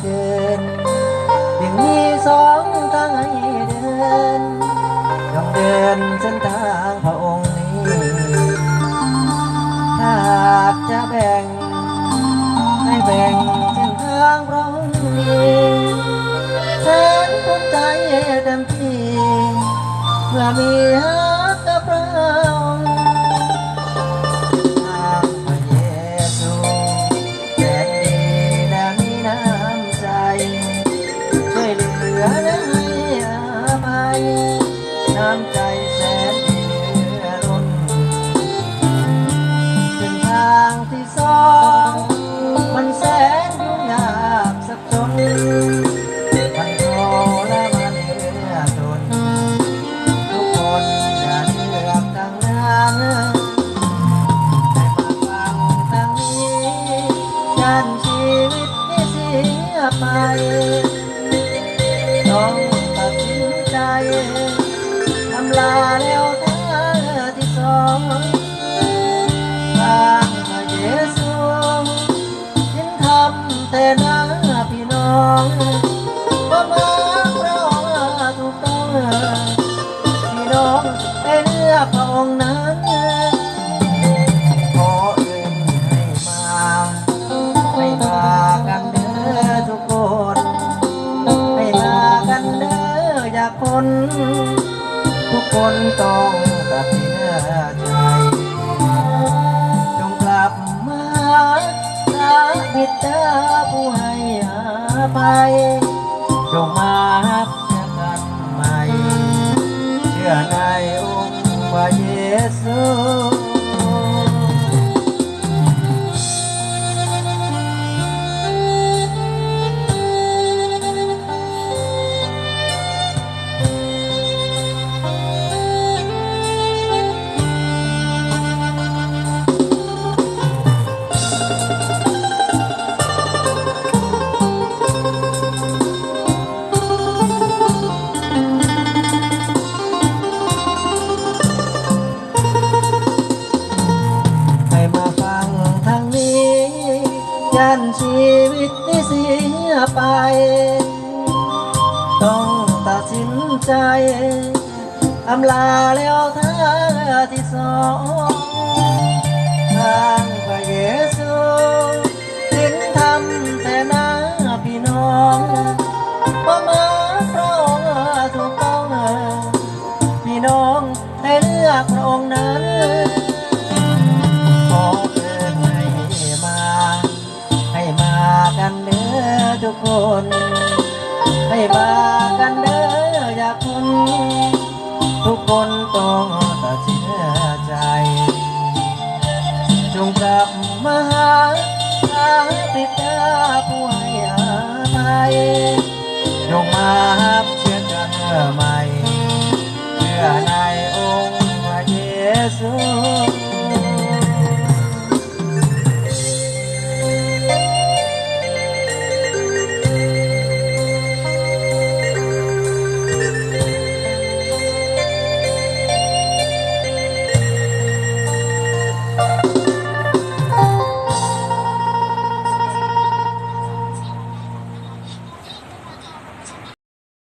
เกินยังมีสองทางให้เดินยอมเดินเส้นทางพระองค์นี้ถ้าหากจะแบ่งให้แบ่งเส้นทางพระองค์นี้แสนภูมิใจเต็มที่เมื่อมีฮักกับพระองค์ ต้องตัดสินใจทำลาแล้วเธอที่สองทางพระเยซูยินทำแต่หน้าพี่น้องว่ามาพระถูกต้องพี่น้องได้เลือกพระองค์นั้น คนต้องตัดสินใจจงกลับมาพระบิดาผู้ให้อภัยจงมาฮับเชื่อกันใหม่เชื่อในองค์พระเย ยันชีวิตที่เสียไป ต้องตัดสินใจอำลาแล้วเธอที่สองทางพระเยซูสิ้นทำแต่หน้าพี่น้องว่ามาพระองค์ถูกต้องพี่น้องให้เลือกพระองค์นั้น กันเด้อทุกคน ให้มากันเด้ออยากคนทุกคนต้องตัดสินใจ จงกลับมาหาพระบิดาผู้ให้อภัยจงมาเชื่อกันใหม่เชื่อในองค์พระเยซู